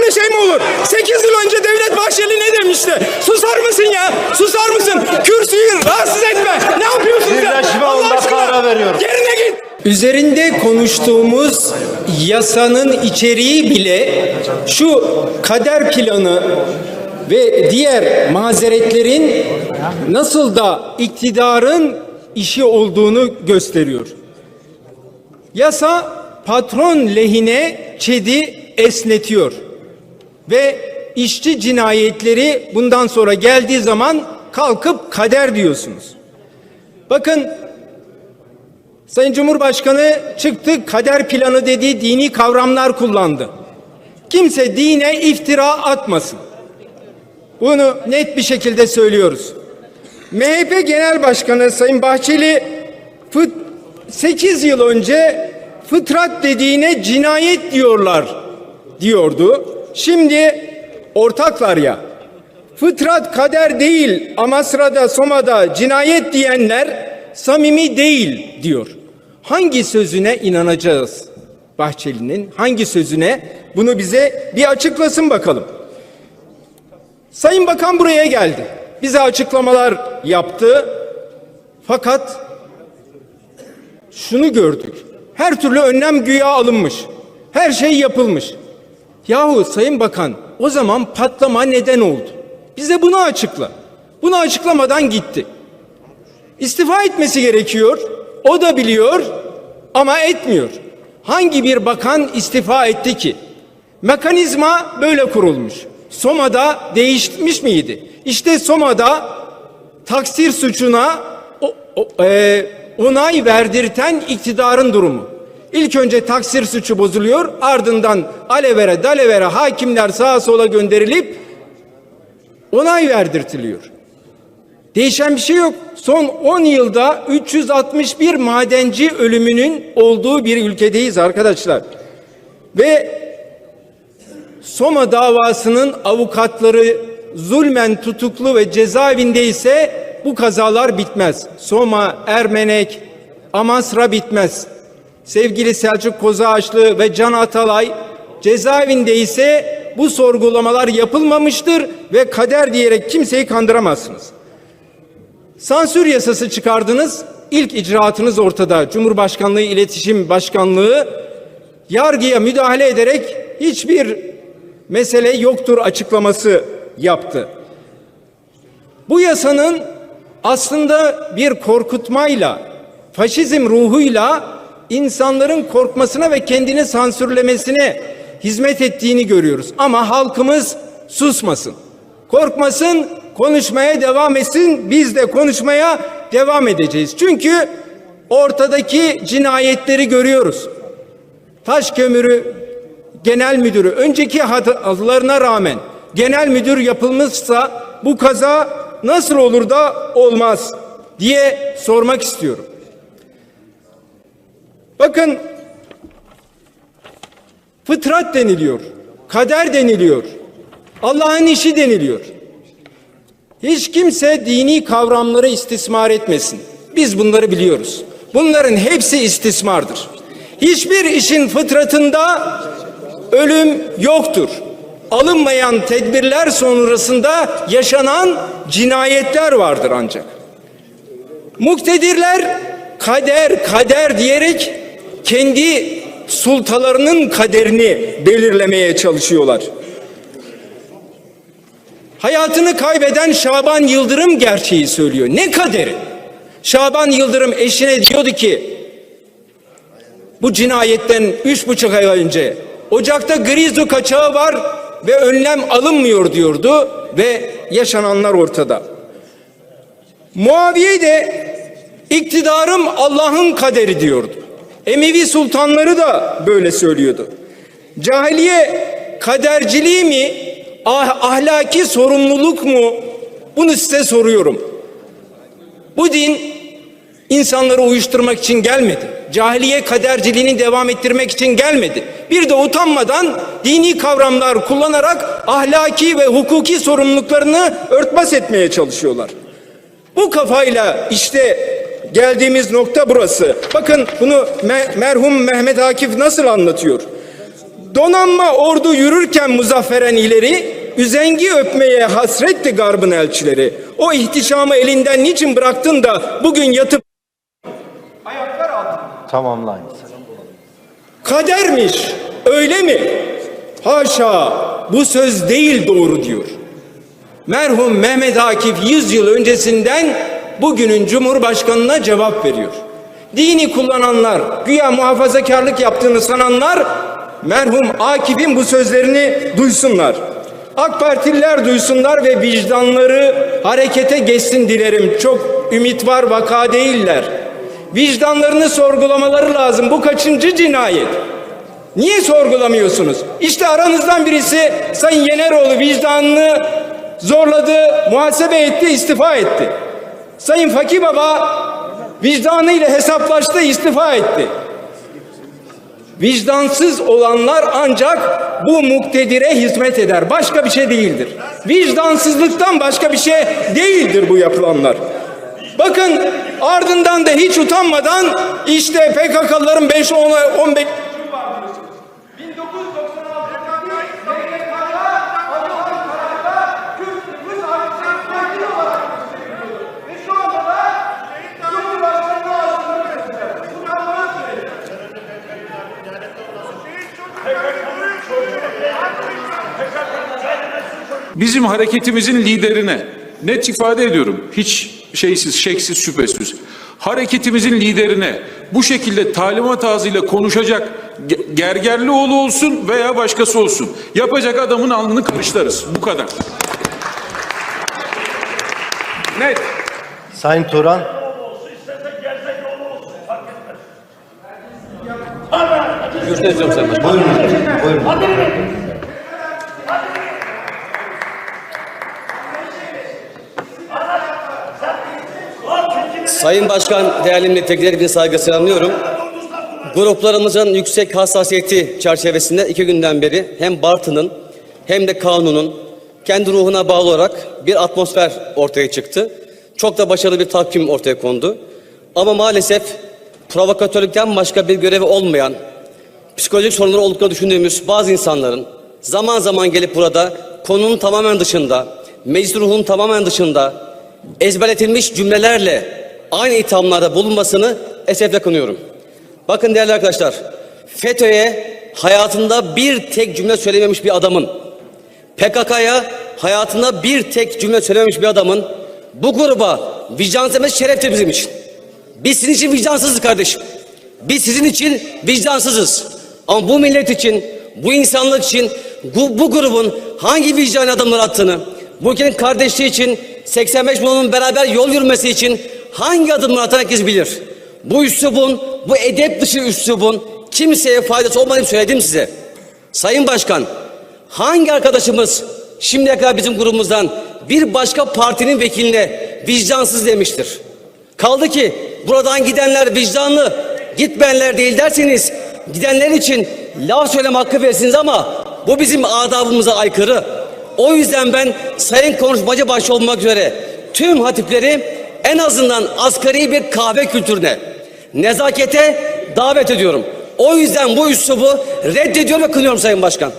böyle şey mi olur? 8 yıl önce Devlet Bahçeli ne demişti? Susar mısın ya? Susar mısın? Kürsüyü rahatsız etme. Ne yapıyorsun ya? Birleşme Allah aşkına. Yerine git. Üzerinde konuştuğumuz yasanın içeriği bile şu kader planı ve diğer mazeretlerin nasıl da iktidarın işi olduğunu gösteriyor. Yasa patron lehine çedi esnetiyor ve işçi cinayetleri bundan sonra geldiği zaman kalkıp kader diyorsunuz. Bakın Sayın Cumhurbaşkanı çıktı kader planı dediği dini kavramlar kullandı. Kimse dine iftira atmasın. Bunu net bir şekilde söylüyoruz. MHP Genel Başkanı Sayın Bahçeli 8 yıl önce fıtrat dediğine cinayet diyorlar diyordu. Şimdi ortaklar ya fıtrat kader değil Amasra'da Soma'da cinayet diyenler samimi değil diyor. Hangi sözüne inanacağız Bahçeli'nin? Hangi sözüne? Bunu bize bir açıklasın bakalım. Sayın Bakan buraya geldi. Bize açıklamalar yaptı. Fakat şunu gördük. Her türlü önlem güya alınmış. Her şey yapılmış. Yahu Sayın Bakan o zaman patlama neden oldu? Bize bunu açıkla. Bunu açıklamadan gitti. İstifa etmesi gerekiyor. O da biliyor ama etmiyor. Hangi bir bakan istifa etti ki? Mekanizma böyle kurulmuş. Soma'da değişmiş miydi? İşte Soma'da taksir suçuna o, o, e, onay verdirten iktidarın durumu. İlk önce taksir suçu bozuluyor, ardından alevere dalevere hakimler sağa sola gönderilip onay verdirtiliyor. Değişen bir şey yok. Son 10 yılda 361 madenci ölümünün olduğu bir ülkedeyiz arkadaşlar. Ve Soma davasının avukatları zulmen tutuklu ve cezaevinde ise bu kazalar bitmez. Soma, Ermenek, Amasra bitmez. Sevgili Selçuk Kozağaçlı ve Can Atalay cezaevinde ise bu sorgulamalar yapılmamıştır ve kader diyerek kimseyi kandıramazsınız. Sansür yasası çıkardınız. İlk icraatınız ortada. Cumhurbaşkanlığı İletişim Başkanlığı yargıya müdahale ederek hiçbir mesele yoktur açıklaması yaptı. Bu yasanın aslında bir korkutmayla, faşizm ruhuyla insanların korkmasına ve kendini sansürlemesine hizmet ettiğini görüyoruz. Ama halkımız susmasın. Korkmasın, konuşmaya devam etsin. Biz de konuşmaya devam edeceğiz. Çünkü ortadaki cinayetleri görüyoruz. Taş kömürü genel müdürü önceki hatalarına rağmen genel müdür yapılmışsa bu kaza nasıl olur da olmaz diye sormak istiyorum. Bakın fıtrat deniliyor, kader deniliyor, Allah'ın işi deniliyor. Hiç kimse dini kavramları istismar etmesin. Biz bunları biliyoruz. Bunların hepsi istismardır. Hiçbir işin fıtratında ölüm yoktur. Alınmayan tedbirler sonrasında yaşanan cinayetler vardır ancak. Muktedirler kader kader diyerek kendi sultalarının kaderini belirlemeye çalışıyorlar. Hayatını kaybeden Şaban Yıldırım gerçeği söylüyor. Ne kaderi? Şaban Yıldırım eşine diyordu ki bu cinayetten üç buçuk ay önce Ocakta Grizu kaçağı var ve önlem alınmıyor diyordu ve yaşananlar ortada. Muaviye de iktidarım Allah'ın kaderi diyordu. Emevi sultanları da böyle söylüyordu. Cahiliye kaderciliği mi, ah, ahlaki sorumluluk mu? Bunu size soruyorum. Bu din insanları uyuşturmak için gelmedi. Cahiliye kaderciliğini devam ettirmek için gelmedi. Bir de utanmadan dini kavramlar kullanarak ahlaki ve hukuki sorumluluklarını örtbas etmeye çalışıyorlar. Bu kafayla işte geldiğimiz nokta burası. Bakın bunu me- merhum Mehmet Akif nasıl anlatıyor? Donanma ordu yürürken muzafferen ileri, üzengi öpmeye hasretti garbın elçileri. O ihtişamı elinden niçin bıraktın da bugün yatıp Tamamlayın. kadermiş öyle mi? Haşa bu söz değil doğru diyor. Merhum Mehmet Akif 100 yıl öncesinden bugünün Cumhurbaşkanına cevap veriyor. Dini kullananlar, güya muhafazakarlık yaptığını sananlar merhum Akif'in bu sözlerini duysunlar. AK Partililer duysunlar ve vicdanları harekete geçsin dilerim. Çok ümit var vaka değiller. Vicdanlarını sorgulamaları lazım. Bu kaçıncı cinayet? Niye sorgulamıyorsunuz? İşte aranızdan birisi Sayın Yeneroğlu vicdanını zorladı, muhasebe etti, istifa etti. Sayın Fakir Baba vicdanıyla hesaplaştı, istifa etti. Vicdansız olanlar ancak bu muktedire hizmet eder. Başka bir şey değildir. Vicdansızlıktan başka bir şey değildir bu yapılanlar. Bakın ardından da hiç utanmadan işte PKK'lıların 5 10 15 bizim hareketimizin liderine net ifade ediyorum. Hiç şeysiz, şeksiz, şüphesiz. Hareketimizin liderine bu şekilde talimat ağzıyla konuşacak Ge- Gergerlioğlu olsun veya başkası olsun. Yapacak adamın alnını karışlarız. Bu kadar. Net. Sayın Turan. Buyurun. Buyurun. Sayın Başkan, değerli milletvekilleri hepinizi saygı selamlıyorum. Gruplarımızın yüksek hassasiyeti çerçevesinde iki günden beri hem Bartın'ın hem de kanunun kendi ruhuna bağlı olarak bir atmosfer ortaya çıktı. Çok da başarılı bir takvim ortaya kondu. Ama maalesef provokatörlükten başka bir görevi olmayan, psikolojik sorunları olduklarını düşündüğümüz bazı insanların zaman zaman gelip burada konunun tamamen dışında, meclis ruhunun tamamen dışında ezberletilmiş cümlelerle aynı ithamlarda bulunmasını esefle kınıyorum. Bakın değerli arkadaşlar, FETÖ'ye hayatında bir tek cümle söylememiş bir adamın, PKK'ya hayatında bir tek cümle söylememiş bir adamın bu gruba vicdan demesi şereftir bizim için. Biz sizin için vicdansızız kardeşim. Biz sizin için vicdansızız. Ama bu millet için, bu insanlık için bu, bu grubun hangi vicdan adımlar attığını, bu ülkenin kardeşliği için 85 milyonun beraber yol yürümesi için hangi adımlar attığını herkes bilir. Bu üslubun, bu edep dışı üslubun kimseye faydası olmadığını söyledim size. Sayın Başkan, hangi arkadaşımız şimdiye kadar bizim grubumuzdan bir başka partinin vekiline vicdansız demiştir? Kaldı ki buradan gidenler vicdanlı, gitmeyenler değil derseniz gidenler için laf söyleme hakkı versiniz ama bu bizim adabımıza aykırı. O yüzden ben sayın konuşmacı başta olmak üzere tüm hatipleri en azından asgari bir kahve kültürüne, nezakete davet ediyorum. O yüzden bu üslubu reddediyorum ve kınıyorum Sayın Başkan.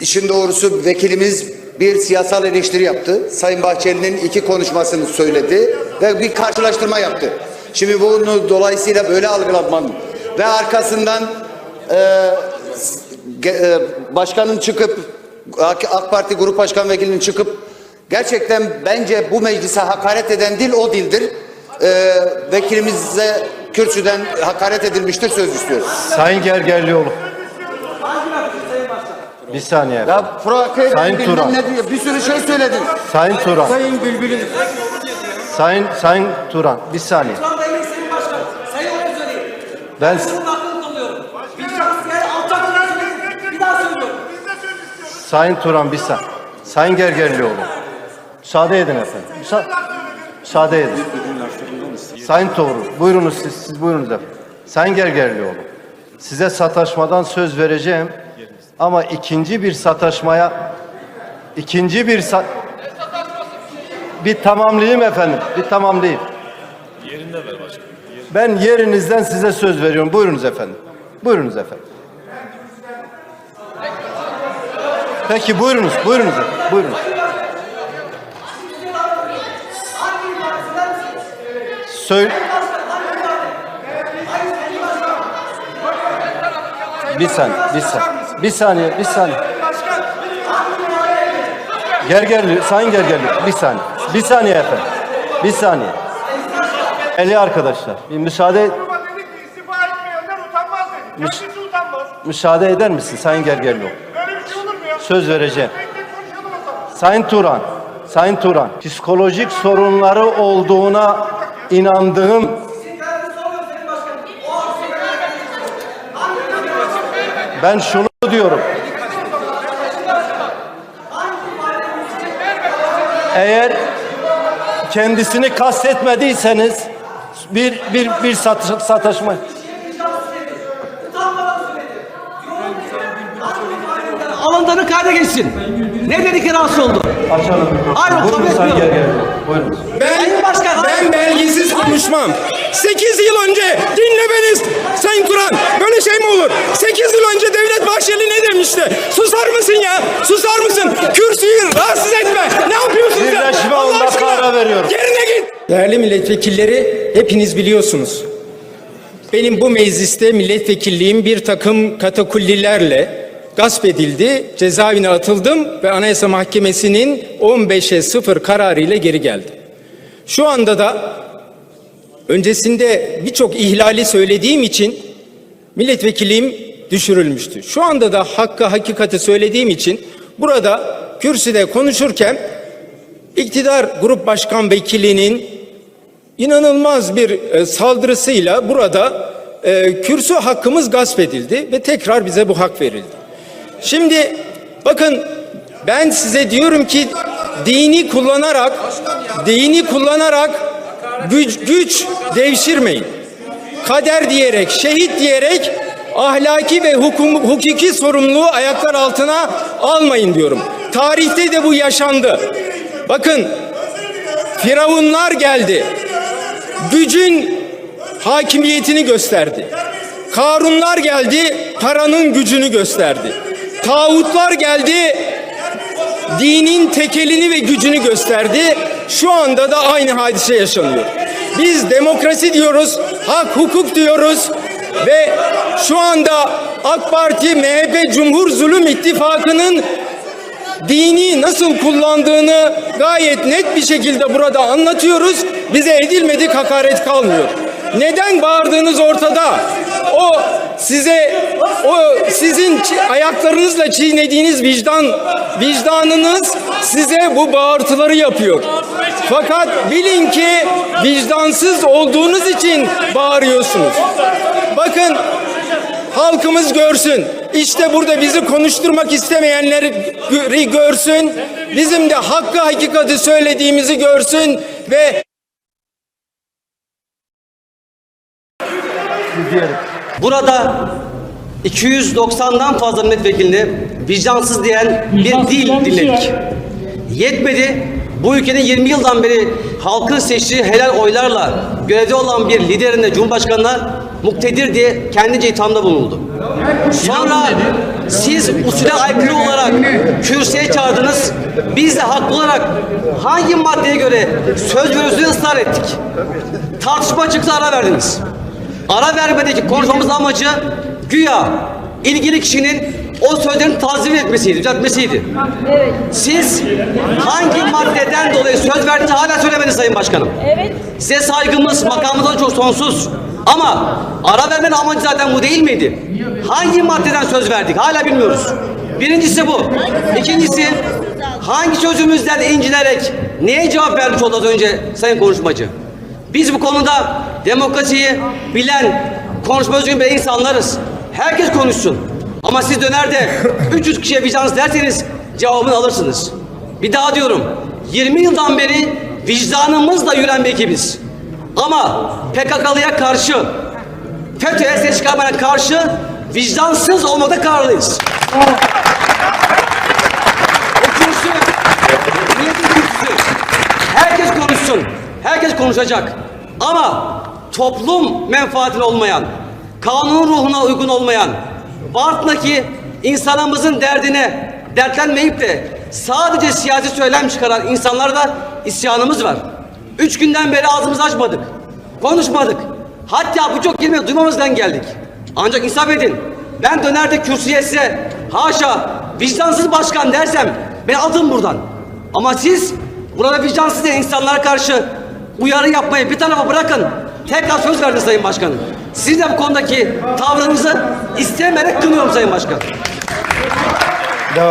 İşin doğrusu vekilimiz bir siyasal eleştiri yaptı. Sayın Bahçeli'nin iki konuşmasını söyledi ve bir karşılaştırma yaptı. Şimdi bunu dolayısıyla böyle algılanmam ve arkasından e, e, başkanın çıkıp AK AK Parti Grup Başkan Vekilinin çıkıp gerçekten bence bu meclise hakaret eden dil o dildir. E, vekilimize kürsüden hakaret edilmiştir söz istiyoruz. Sayın Gergerlioğlu. Bir saniye. Ya provoke Sayın Turan. ne diyor. Bir sürü şey söyledin. Sayın Turan. Sayın Bülbül'ün Sayın Sayın Turan. Bir saniye. Ben Sayın Turan bir saniye. Sayın Gergerlioğlu. Müsaade edin efendim. Müsa müsaade edin. Sayın Toğru. Buyurunuz siz, siz buyurunuz efendim. Sayın Gergerlioğlu. Size sataşmadan söz vereceğim. Ama ikinci bir sataşmaya ikinci bir sa bir tamamlayayım efendim. Bir tamamlayayım. Yerinde ver başkanım. Ben yerinizden size söz veriyorum. Buyurunuz efendim. Buyurunuz efendim. Peki buyurunuz, buyurunuz. Buyurunuz. Söyle. Bir saniye, bir saniye. Bir saniye, bir saniye. Gergerli, Sayın Gergerli, bir saniye. Bir saniye efendim. Bir saniye. Eli arkadaşlar, bir müsaade müsaade eder misin Sayın Gergerli? Böyle bir şey olur mu ya? Söz vereceğim. Sayın Turan, Sayın Turan, psikolojik sorunları olduğuna inandığım Ben şunu diyorum. Eğer kendisini kastetmediyseniz bir bir bir sataşma kayda geçsin. Ne dedi ki rahatsız oldu? açalım. Hayır, Buyurun kabul etmiyorum. Gergerli. Buyurun. Ben, Sayın Başkan, ben belgesiz konuşmam. 8 yıl önce dinle beni Sayın Kur'an. Böyle şey mi olur? 8 yıl önce Devlet Bahçeli ne demişti? Susar mısın ya? Susar mısın? Kürsüyü rahatsız etme. Ne yapıyorsun sen? Birleşme Allah onda aşkına. veriyorum. Yerine git. Değerli milletvekilleri hepiniz biliyorsunuz. Benim bu mecliste milletvekilliğim bir takım katakullilerle gasp edildi. Cezaevine atıldım ve Anayasa Mahkemesi'nin 15'e 0 kararıyla geri geldi. Şu anda da öncesinde birçok ihlali söylediğim için milletvekilliğim düşürülmüştü. Şu anda da hakkı hakikati söylediğim için burada kürsüde konuşurken iktidar grup başkan vekilinin inanılmaz bir e, saldırısıyla burada e, kürsü hakkımız gasp edildi ve tekrar bize bu hak verildi. Şimdi bakın ben size diyorum ki dini kullanarak dini kullanarak güç, güç devşirmeyin. Kader diyerek, şehit diyerek ahlaki ve hukum, hukuki sorumluluğu ayaklar altına almayın diyorum. Tarihte de bu yaşandı. Bakın Firavunlar geldi. Gücün hakimiyetini gösterdi. Karunlar geldi, paranın gücünü gösterdi. Tağutlar geldi, dinin tekelini ve gücünü gösterdi. Şu anda da aynı hadise yaşanıyor. Biz demokrasi diyoruz, hak hukuk diyoruz ve şu anda AK Parti, MHP, Cumhur Zulüm İttifakı'nın dini nasıl kullandığını gayet net bir şekilde burada anlatıyoruz. Bize edilmedik hakaret kalmıyor. Neden bağırdığınız ortada. O size o sizin ayaklarınızla çiğnediğiniz vicdan vicdanınız size bu bağırtıları yapıyor. Fakat bilin ki vicdansız olduğunuz için bağırıyorsunuz. Bakın Halkımız görsün. İşte burada bizi konuşturmak istemeyenleri gö- görsün. Bizim de hakkı hakikati söylediğimizi görsün ve Burada 290'dan fazla milletvekilini vicdansız diyen bir dil dinledik. Yetmedi. Bu ülkenin 20 yıldan beri halkın seçtiği helal oylarla görevde olan bir liderine, Cumhurbaşkanı'na muktedir diye kendince ithamda bulundu. Sonra siz usule aykırı olarak kürsüye çağırdınız. Biz de haklı olarak hangi maddeye göre söz veriyorsunuz ısrar ettik. Tartışma çıktı ara verdiniz. Ara vermedeki konuşmamızın amacı güya ilgili kişinin o sözlerini tazim etmesiydi, düzeltmesiydi. Siz hangi maddeden dolayı söz verdiğinizi hala söylemediniz Sayın Başkanım. Evet. Size saygımız makamımızdan çok sonsuz. Ama ara vermenin amacı zaten bu değil miydi? Hangi maddeden söz verdik hala bilmiyoruz. Birincisi bu. İkincisi hangi sözümüzden incinerek neye cevap vermiş oldu az önce sayın konuşmacı? Biz bu konuda demokrasiyi bilen, konuşma özgürlüğü bilen insanlarız. Herkes konuşsun. Ama siz döner de 300 kişiye vicdanınız derseniz cevabını alırsınız. Bir daha diyorum. 20 yıldan beri vicdanımızla yürüyen bir ekibiz. Ama PKK'lıya karşı, FETÖ'ye ses çıkarmaya karşı vicdansız olmakta kararlıyız. O kürsü. Herkes konuşsun. Herkes konuşacak. Ama toplum menfaatine olmayan, kanun ruhuna uygun olmayan, Bartın'daki insanımızın derdine dertlenmeyip de sadece siyasi söylem çıkaran insanlarda isyanımız var. Üç günden beri ağzımızı açmadık, konuşmadık. Hatta birçok kelime duymamızdan geldik. Ancak insaf edin, ben dönerde kürsüye size haşa vicdansız başkan dersem ben atın buradan. Ama siz burada vicdansız insanlara karşı uyarı yapmayı bir tarafa bırakın. Tekrar söz verdiniz Sayın Başkanım. Siz de bu konudaki tavrınızı istemeyerek kınıyorum Sayın Başkan.